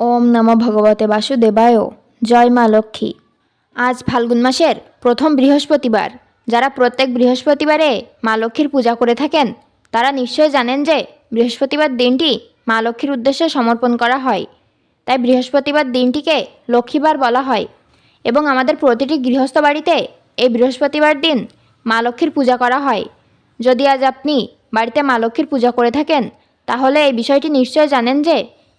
ওম নম ভগবতে বাসুদেবায়। জয় মা লক্ষ্মী। আজ ফাল্গুন মাসের প্রথম বৃহস্পতিবার। যারা প্রত্যেক বৃহস্পতিবারে মা লক্ষ্মীর পূজা করে থাকেন, তারা নিশ্চয় জানেন যে বৃহস্পতিবার দিনটি মা লক্ষ্মীর উদ্দেশ্যে সমর্পণ করা হয়। তাই বৃহস্পতিবার দিনটিকে লক্ষ্মীবার বলা হয় এবং আমাদের প্রতিটি গৃহস্থ বাড়িতে এই বৃহস্পতিবার দিন মা লক্ষ্মীর পূজা করা হয়। যদি আজ আপনি বাড়িতে মা লক্ষ্মীর পূজা করে থাকেন, তাহলে এই বিষয়টি নিশ্চয় জানেন যে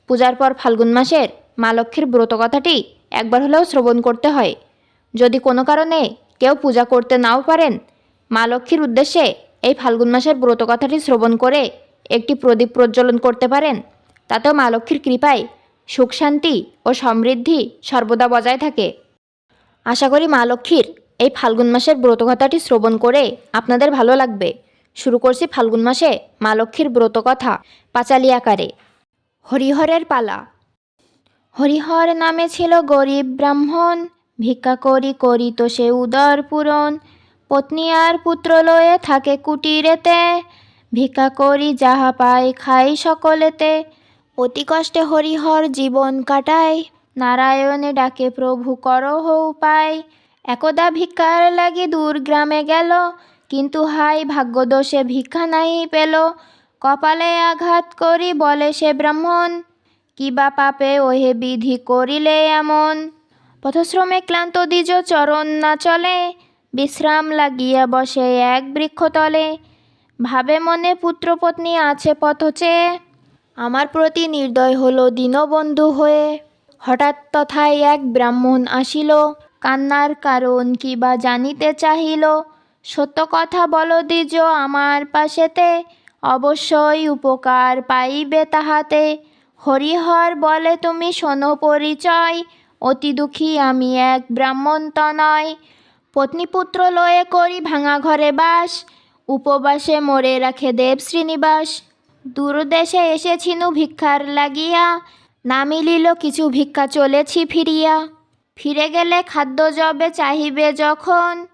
পূজার পর ফাল্গুন মাসের মা লক্ষ্মীর ব্রত কথাটি একবার হলেও শ্রবণ করতে হয়। যদি কোনো কারণে কেউ পূজা করতে নাও পারেন, মা লক্ষ্মীর উদ্দেশ্যে এই ফাল্গুন মাসের ব্রত কথাটি শ্রবণ করে একটি প্রদীপ প্রজ্বলন করতে পারেন। তাতেও মা লক্ষ্মীর কৃপায় সুখ, শান্তি ও সমৃদ্ধি সর্বদা বজায় থাকে। আশা করি মা লক্ষ্মীর এই ফাল্গুন মাসের ব্রতকথাটি শ্রবণ করে আপনাদের ভালো লাগবে। শুরু করছি ফাল্গুন মাসে মা লক্ষ্মীর ব্রতকথা পাঁচালি আকারে। হরিহরের পালা। হরিহর নামে ছিল গরিব ব্রাহ্মণ, ভিক্ষা করি করি তো সে উদর পূরণ। পত্নী আর পুত্র লয়ে থাকে কুটিরেতে, ভিক্ষা করি যাহা পায় খাই সকলেতে। অতি কষ্টে হরিহর জীবন কাটায়, নারায়ণে ডাকে প্রভু করহ উপায় একদা ভিক্ষার লাগি দূর গ্রামে গেল, কিন্তু হাই ভাগ্যদোষে ভিক্ষা নাই পেল। কপালে আঘাত করি, বলে সে ব্রাহ্মণ। কিবা পাপে ওহে বিধি করিলে এমন? পথশ্রমে ক্লান্ত দ্বিজ চরণ না চলে, বিশ্রাম লাগিয়া বসে এক বৃক্ষতলে ভাবে মনে পুত্রপত্নী আছে পথ চেয়ে, আমার প্রতি নির্দয় হলো দীনবন্ধু হয়ে। হঠাৎ তথায় এক ব্রাহ্মণ আসিল, কান্নার কারণ কিবা জানিতে চাহিল? সত্য কথা বলো দ্বিজ আমার পাশেতে অবশ্যই উপকার পাইবে তাহাতে। হরিহর বলে, তুমি শোনো পরিচয়, অতি দুঃখী আমি এক ব্রাহ্মণ তনয় পত্নীপুত্র লয়ে করি ভাঙা ঘরে বাস, উপবাসে মরে রাখে দেব শ্রীনিবাস। দূরদেশে এসেছিনু ভিক্ষার লাগিয়া, না মিলিল কিছু ভিক্ষা চলেছি ফিরিয়া। ফিরে গেলে খাদ্য জবে চাহিবে যখন,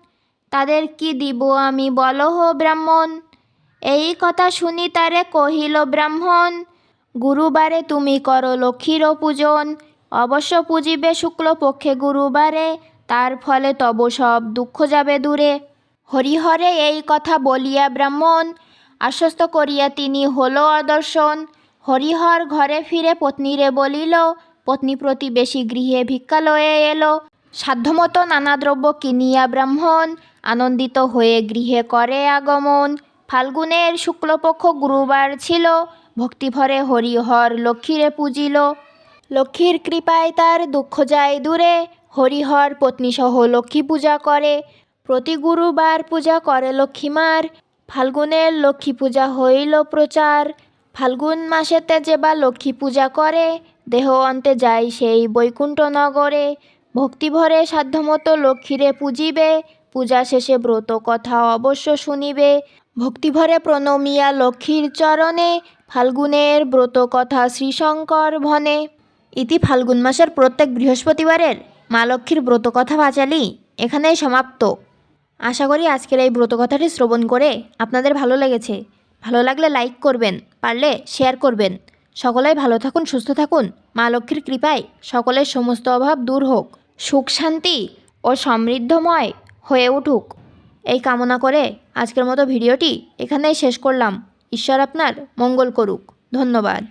তাদের কি দিব আমি বলহ ব্রাহ্মণ। এই কথা শুনি তারে কহিল ব্রাহ্মণ, গুরুবারে তুমি করো লক্ষ্মীরও পূজন। অবশ্য পূজিবে শুক্লপক্ষে গুরুবারে, তার ফলে তব সব দুঃখ যাবে দূরে হরিহরে এই কথা বলিয়া ব্রাহ্মণ আশ্বস্ত করিয়া তিনি হলো অদর্শন। হরিহর ঘরে ফিরে পত্নীরে বলিল, পত্নী প্রতিবেশী গৃহে ভিক্ষা লয়ে এলো। সাধ্যমতো নানা দ্রব্য কিনিয়া ব্রাহ্মণ আনন্দিত হয়ে গৃহে করে আগমন। ফাল্গুনের শুক্লপক্ষ গুরুবার ছিল, ভক্তিভরে হরিহর লক্ষ্মীরে পূজিল। লক্ষ্মীর কৃপায় তার দুঃখ যায় দূরে, হরিহর পত্নীসহ লক্ষ্মী পূজা করে। প্রতি গুরুবার পূজা করে লক্ষ্মীমার ফাল্গুনের লক্ষ্মী পূজা হইল প্রচার। ফাল্গুন মাসেতে যে বা লক্ষ্মী পূজা করে, দেহ অন্তে যায় সেই বৈকুণ্ঠ নগরে। ভক্তিভরে সাধ্যমতো লক্ষ্মীরে পূজিবে, পূজা শেষে ব্রত কথা অবশ্য শুনিবে। ভক্তিভরে প্রণমিয়া লক্ষ্মীর চরণে, ফাল্গুনের ব্রত কথা শ্রীশঙ্কর ভনে ইতি ফাল্গুন মাসের প্রত্যেক বৃহস্পতিবারের মা লক্ষ্মীর ব্রত কথা বাচালি এখানেই সমাপ্ত। আশা করি আজকের এই ব্রত কথাটি শ্রবণ করে আপনাদের ভালো লেগেছে। ভালো লাগলে লাইক করবেন, পারলে শেয়ার করবেন। সকলেই ভালো থাকুন, সুস্থ থাকুন। মা লক্ষ্মীর কৃপায় সকলের সমস্ত অভাব দূর হোক। সুখ শান্তি ও সমৃদ্ধময় হয়ে উঠুক। এই কামনা করে আজকের মতো ভিডিওটি এখানেই শেষ করলাম। ঈশ্বর আপনার মঙ্গল করুক। ধন্যবাদ।